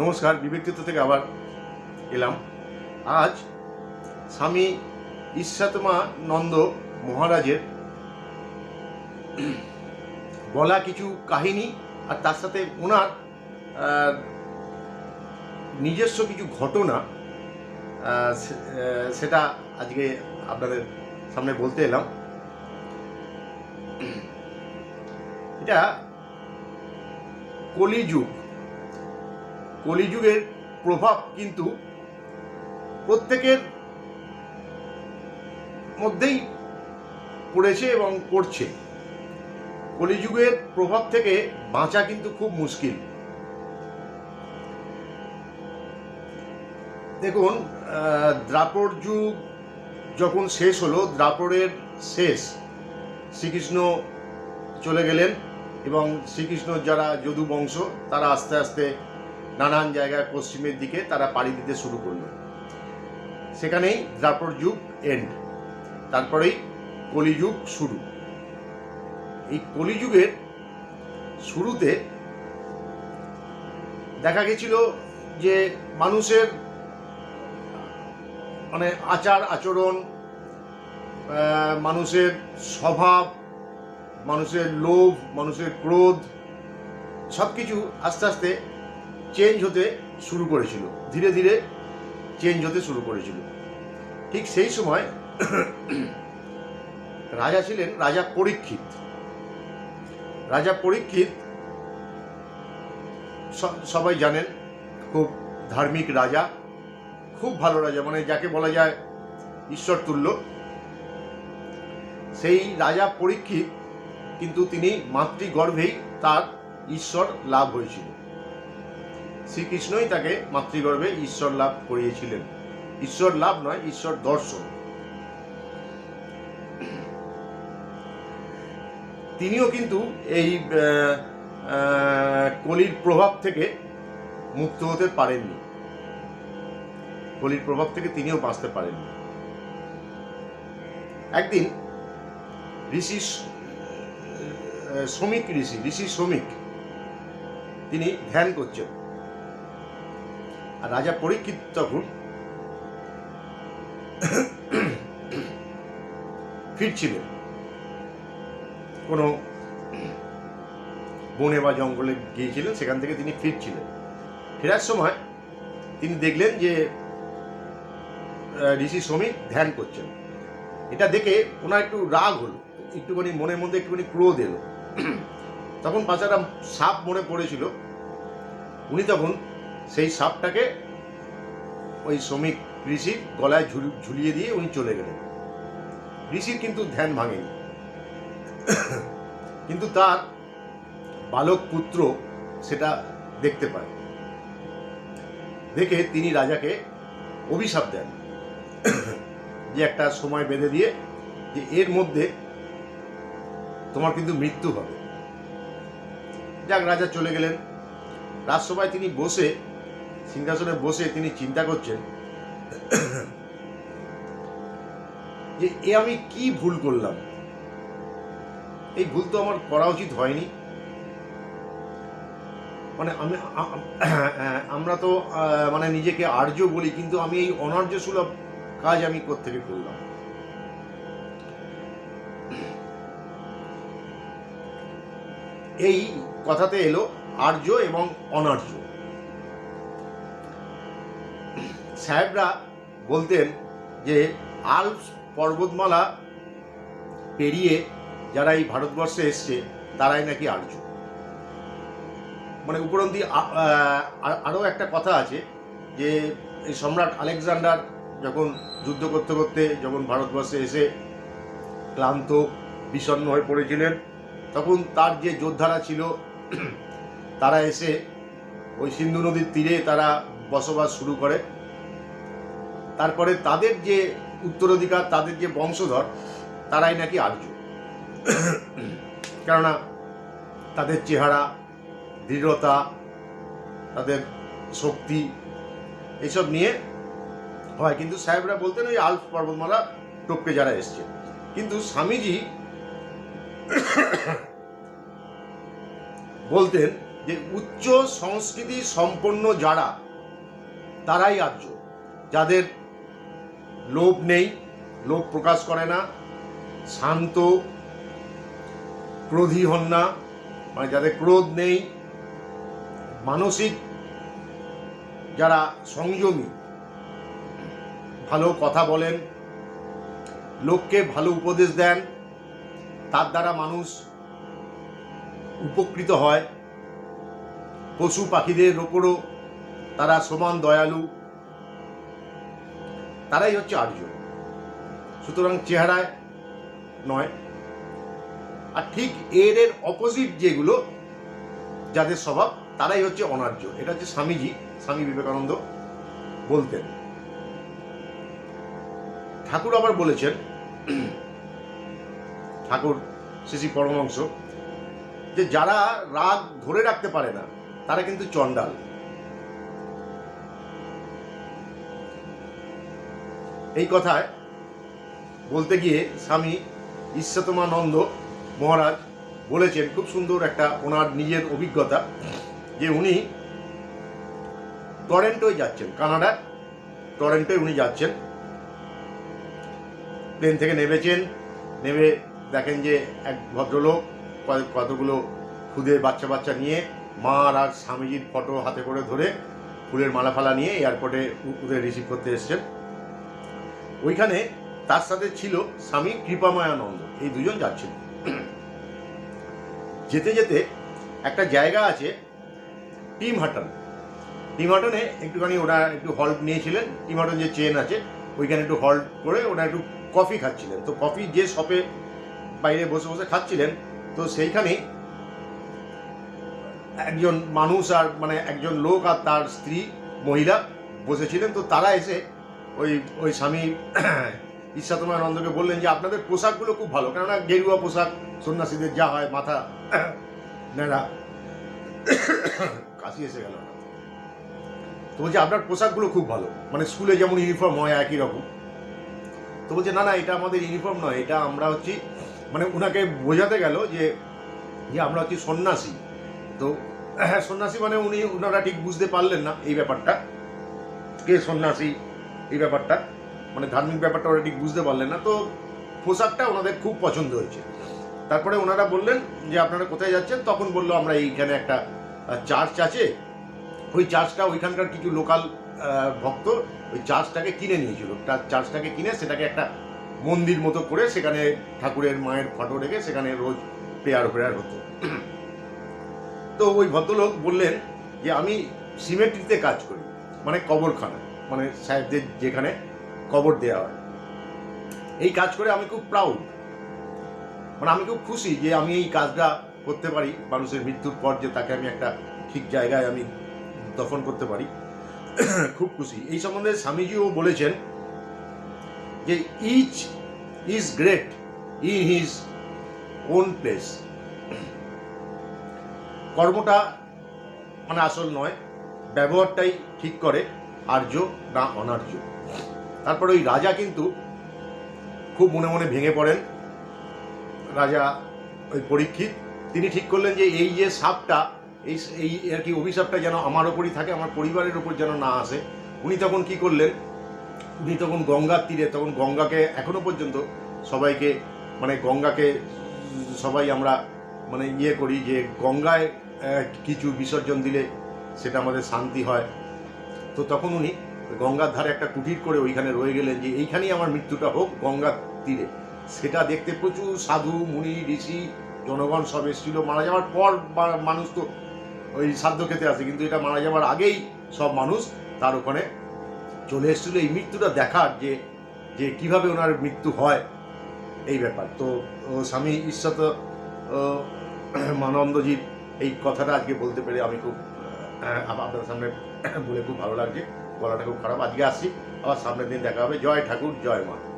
নমস্কার বিবেকচিত্র থেকে আবার এলাম। আজ স্বামী ঈশ্বাতমা নন্দ মহারাজের বলা কিছু কাহিনী আর তার সাথে ওনার নিজস্ব কিছু ঘটনা সেটা আজকে আপনাদের সামনে বলতে এলাম। এটা কলিযুগ। কলিযুগের প্রভাব কিন্তু প্রত্যেকের মধ্যেই পড়েছে এবং পড়ছে। কলিযুগের প্রভাব থেকে বাঁচা কিন্তু খুব মুশকিল। দেখুন দ্রাপর যুগ যখন শেষ হলো দ্রাপরের শেষ, শ্রীকৃষ্ণ চলে গেলেন এবং শ্রীকৃষ্ণ যারা যদু বংশ তারা আস্তে আস্তে নানান জায়গায় পশ্চিমের দিকে তারা পাড়ি দিতে শুরু করল। সেখানেই দ্রাপর যুগ এন্ড তারপরেই কলিযুগ শুরু। এই কলিযুগের শুরুতে দেখা গেছিল যে মানুষের মানে আচার আচরণ মানুষের স্বভাব, মানুষের লোভ, মানুষের ক্রোধ সব কিছু আস্তে আস্তে চেঞ্জ হতে শুরু করেছিল। ধীরে ধীরে চেঞ্জ হতে শুরু করেছিল। ঠিক সেই সময় রাজা ছিলেন রাজা পরীক্ষিত। রাজা পরীক্ষিত সবাই জানেন, খুব ধার্মিক রাজা, খুব ভালো রাজা মানে যাকে বলা যায় ঈশ্বর তুল্য। সেই রাজা পরীক্ষিত কিন্তু তিনি মাতৃগর্ভেই তার ঈশ্বর লাভ হয়েছিল। শ্রীকৃষ্ণই তাকে মাতৃগর্ভে ঈশ্বর লাভ করিয়েছিলেন। ঈশ্বর লাভ নয়, ঈশ্বর দর্শন। তিনিও কিন্তু এই কলির প্রভাব থেকে মুক্ত হতে পারেননি। কলির প্রভাব থেকে তিনিও বাঁচতে পারেননি। একদিন ঋষি শ্রমিক ঋষি ঋষি শ্রমিক, তিনি ধ্যান করছেন। আর রাজা পরীক্ষিত তখন ফিরছিলেন। কোনো বনে বা জঙ্গলে গিয়েছিলেন, সেখান থেকে তিনি ফিরছিলেন। ফেরার সময় তিনি দেখলেন যে ঋষি শ্রমিক ধ্যান করছেন। এটা দেখে ওনার একটু রাগ হলো, একটুখানি মনের মধ্যে একটুখানি ক্রোধ এলো। তখন পাঁচাটা সাপ মনে পড়েছিল। উনি তখন সেই সাপটাকে ওই শ্রমিক ঋষির গলায় ঝুলিয়ে দিয়ে উনি চলে গেলেন। ঋষির কিন্তু ধ্যান ভাঙেনি। কিন্তু তার বালক পুত্র সেটা দেখতে পায়। দেখে তিনি রাজাকে অভিশাপ দেন। যে একটা সময় বেঁধে দিয়ে যে এর মধ্যে তোমার কিন্তু মৃত্যু হবে। যাক, রাজা চলে গেলেন। রাজসভায় তিনি বসে সিংহাসনে বসে তিনি চিন্তা করছেন যে, এ আমি কি ভুল করলাম? এই ভুল তো আমার করা উচিত হয়নি। মানে আমি, আমরা তো মানে নিজেকে আর্য বলি, কিন্তু আমি এই অনার্য সুলভ কাজ আমি কোত্থেকে করলাম? এই কথাতে এলো আর্য এবং অনার্য। সাহেবরা বলতেন যে আলপস পর্বতমালা পেরিয়ে যারা এই ভারতবর্ষে এসছে, তারাই নাকি আর্য মানে উপরন্তি আরও একটা কথা আছে যে এই সম্রাট আলেকজান্ডার যখন যুদ্ধ করতে করতে যখন ভারতবর্ষে এসে ক্লান্ত, বিষণ্ণ হয়ে পড়েছিলেন, তখন তার যে যোদ্ধারা ছিল, তারা এসে ওই সিন্ধু নদীর তীরে তারা বসবাস শুরু করে। তারপরে তাদের যে উত্তরাধিকার, তাদের যে বংশধর, তারাই নাকি আর্য। কেননা তাদের চেহারা, দৃঢ়তা, তাদের শক্তি, এসব নিয়ে হয়। কিন্তু সাহেবরা বলতেন ওই আলপ পর্বতমালা টপকে যারা এসছে। কিন্তু স্বামীজি বলতেন যে উচ্চ সংস্কৃতি সম্পন্ন যারা, তারাই আর্য। যাদের লোভ নেই, লোভ প্রকাশ করে না, শান্ত, ক্রোধী হন না মানে যাদের ক্রোধ নেই, মানসিক যারা সংযমী, ভালো কথা বলেন, লোককে ভালো উপদেশ দেন, তার দ্বারা মানুষ উপকৃত হয়, পশু পাখিদের ওপরও তারা সমান দয়ালু তারাই হচ্ছে আর্য। সুতরাং চেহারায় নয়। আর ঠিক এর এর অপোজিট যেগুলো, যাদের স্বভাব, তারাই হচ্ছে অনার্য। এটা হচ্ছে স্বামীজি, স্বামী বিবেকানন্দ বলতেন। ঠাকুর আবার বলেছেন, ঠাকুর শ্রী পরমংশ যে যারা রাগ ধরে রাখতে পারে না, তারা কিন্তু চণ্ডাল। এই কথায় বলতে গিয়ে স্বামী ঈশ্বতমানন্দ মহারাজ বলেছেন, খুব সুন্দর একটা ওনার নিজের অভিজ্ঞতা, যে উনি টরেন্টোয় যাচ্ছেন কানাডা টরেন্টোয় উনি যাচ্ছেন। প্লেন থেকে নেমেছেন, নেমে দেখেন যে এক ভদ্রলোক কতগুলো খুদে বাচ্চা বাচ্চা নিয়ে মা আর স্বামীজির ফটো হাতে করে ধরে ফুলের মালা ফালা নিয়ে এয়ারপোর্টে ওদের রিসিভ করতে এসছেন। ওইখানে তার সাথে ছিল স্বামী কৃপাময়ানন্দ। এই দুজন যাচ্ছিল। যেতে যেতে একটা জায়গা আছে টিম হাটন। টিম হাটনে একটুখানি ওরা একটু হল্ট নিয়েছিলেন। টিম হাটন যে চেন আছে, ওইখানে একটু হল্ট করে ওরা একটু কফি খাচ্ছিলেন। তো কফি যে শপে বাইরে বসে বসে খাচ্ছিলেন, তো সেইখানেই একজন মানুষ আর মানে একজন লোক আর তার স্ত্রী মহিলা বসেছিলেন। তো তারা এসে ওই ওই স্বামী ঈশ্বাতমানন্দকে বললেন যে আপনাদের পোশাকগুলো খুব ভালো, কেননা গেরুয়া পোশাক, সন্ন্যাসীদের যা হয়, মাথা নেড়া কাশি এসে গেল। তো বলছে, আপনার পোশাকগুলো খুব ভালো। মানে স্কুলে যেমন ইউনিফর্ম হয়, একই রকম। তো বলছে, না না, এটা আমাদের ইউনিফর্ম নয়, এটা আমরা হচ্ছি মানে ওনাকে বোঝাতে গেল যে যে আমরা হচ্ছি সন্ন্যাসী। তো হ্যাঁ সন্ন্যাসী মানে উনি ওনারা ঠিক বুঝতে পারলেন না এই ব্যাপারটা, কে সন্ন্যাসী এই ব্যাপারটা। মানে ধার্মিক ব্যাপারটা ওরা ঠিক বুঝতে পারলেন না। তো পোশাকটা ওনাদের খুব পছন্দ হয়েছে। তারপরে ওনারা বললেন যে, আপনারা কোথায় যাচ্ছেন? তখন বলল, আমরা এইখানে একটা চার্চ আছে। ওই চার্চটা ওইখানকার কিছু লোকাল ভক্ত ওই চার্চটাকে কিনে নিয়েছিল। তার চার্চটাকে কিনে সেটাকে একটা মন্দির মতো করে সেখানে ঠাকুরের মায়ের ফটো রেখে সেখানে রোজ প্রেয়ার প্রেয়ার হতো। তো ওই ভদ্রলোক বললেন যে, আমি সিমেট্রিতে কাজ করি। মানে কবরখানা। মানে সাহেবদের যেখানে কবর দেওয়া হয়। এই কাজ করে আমি খুব প্রাউড মানে আমি খুব খুশি যে আমি এই কাজটা করতে পারি, মানুষের মৃত্যুর পর যে তাকে আমি একটা ঠিক জায়গায় আমি দফন করতে পারি। খুব খুশি। এই সম্বন্ধে স্বামীজিও বলেছেন যে each is great in his own place কর্মটা মানে আসল নয়, ব্যবহারটাই ঠিক করে। আর্য না অনার্য। তারপর ওই রাজা কিন্তু খুব মনে মনে ভেঙে পড়েন। রাজা ওই পরীক্ষিত, তিনি ঠিক করলেন যে এই যে সাপটা, এই এই আর কি অভিশাপটা যেন আমার ওপরই থাকে, আমার পরিবারের ওপর যেন না আসে, উনি তখন কি করলেন? উনি তখন গঙ্গার তীরে, তখন গঙ্গাকে এখনও পর্যন্ত সবাইকে মানে গঙ্গাকে সবাই আমরা মানে ইয়ে করি যে গঙ্গায় কিছু বিসর্জন দিলে সেটা আমাদের শান্তি হয়। তো তখন উনি গঙ্গার ধারে একটা কুটির করে ওইখানে রয়ে গেলেন যে এইখানেই আমার মৃত্যুটা হোক গঙ্গার তীরে। সেটা দেখতে প্রচুর সাধু, মুনি, ঋষি, জনগণ সব এসেছিল। মারা যাওয়ার পর মানুষ তো ওই সাধ্য খেতে আসে, কিন্তু এটা মারা যাওয়ার আগেই সব মানুষ তার ওখানে চলে এসেছিল। এই মৃত্যুটা দেখার যে যে কীভাবে ওনার মৃত্যু হয়, এই ব্যাপার। তো স্বামী ঈশ্বত মানন্দজির এই কথাটা আজকে বলতে পেরে আমি খুব আপনাদের সামনে বলে খুব ভালো লাগছে, গলাটা খুব খারাপ। আজকে আসছি, আবার সামনের দিন দেখা হবে। জয় ঠাকুর, জয় মা।